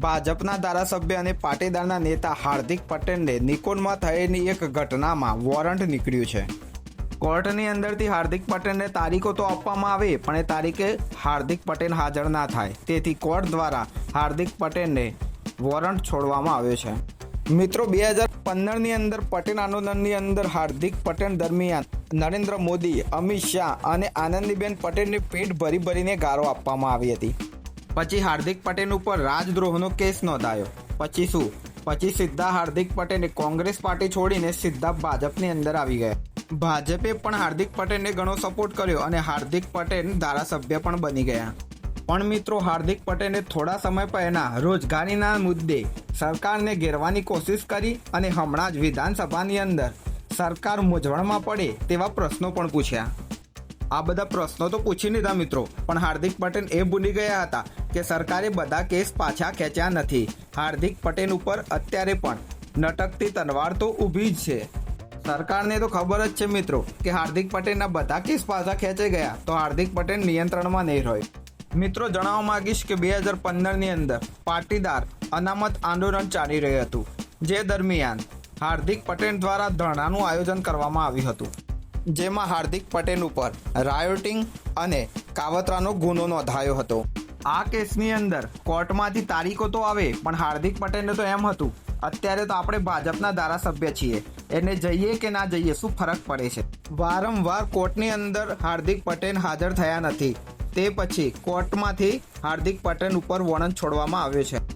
ભાજપના ધારાસભ્ય અને પાટીદારના નેતા હાર્દિક પટેલને નિકોનમાં થયેલી એક ઘટનામાં વોરંટ નીકળ્યું છે. કોર્ટની અંદરથી હાર્દિક પટેલને તારીખો તો આપવામાં આવે, પણ એ તારીખે હાર્દિક પટેલ હાજર ના થાય. તેથી કોર્ટ દ્વારા હાર્દિક પટેલને વોરંટ છોડવામાં આવ્યો છે. મિત્રો, બે હજાર પંદરની અંદર પટેલ આંદોલનની અંદર હાર્દિક પટેલ દરમિયાન નરેન્દ્ર મોદી અમિત શાહ અને આનંદીબેન પટેલને પેટ ભરી ભરીને ગાળો આપવામાં આવી હતી. પછી હાર્દિક પટેલ ઉપર રાજદ્રોહનો કેસ નોંધાયો. પછી શું? પછી સીધા હાર્દિક પટેલે કોંગ્રેસ પાર્ટી છોડીને સીધા ભાજપની અંદર આવી ગયા. ભાજપે પણ હાર્દિક પટેલને ઘણો સપોર્ટ કર્યો અને હાર્દિક પટેલ ધારાસભ્ય પણ બની ગયા. પણ મિત્રો, હાર્દિક પટેલે થોડા સમય પહેલા રોજગારીના મુદ્દે સરકારને ઘેરવાની કોશિશ કરી અને હમણાં જ વિધાનસભાની અંદર સરકાર મૂંઝવણમાં પડે તેવા પ્રશ્નો પણ પૂછ્યા. આ બધા પ્રશ્નો તો પૂછી લીધા મિત્રો. પણ હાર્દિક પટેલ એ ભૂલી ગયા હતા કે સરકારે બધા કેસ પાછા ખેંચ્યા નથી. હાર્દિક પટેલ ઉપર અત્યારે પણ નટકતી તલવાર તો ઊભી જ છે. સરકારને તો ખબર જ છે મિત્રો કે હાર્દિક પટેલના બધા કેસ પાછા ખેંચાઈ ગયા તો હાર્દિક પટેલ નિયંત્રણમાં નહીં રહે. મિત્રો, જણાવવા માગીશ કે બે હજાર પંદરની અંદર પાટીદાર અનામત આંદોલન ચાલી રહ્યું હતું. જે દરમિયાન હાર્દિક પટેલ દ્વારા ધરણાનું આયોજન કરવામાં આવ્યું હતું. જેમાં હાર્દિક પટેલ ઉપર રાયોટિંગ અને કાવતરાનો ગુનો નોંધાયો હતો. આ કેસની અંદર કોર્ટમાંથી તારીખો તો આવે, પણ હાર્દિક પટેલને તો એમ હતું, અત્યારે તો આપણે ભાજપના ધારાસભ્ય છીએ, એને જઈએ કે ના જઈએ શું ફરક પડે છે? વારંવાર કોર્ટની અંદર હાર્દિક પટેલ હાજર થયા નથી, તે પછી કોર્ટમાંથી હાર્દિક પટેલ ઉપર વોરંટ છોડવામાં આવ્યો છે.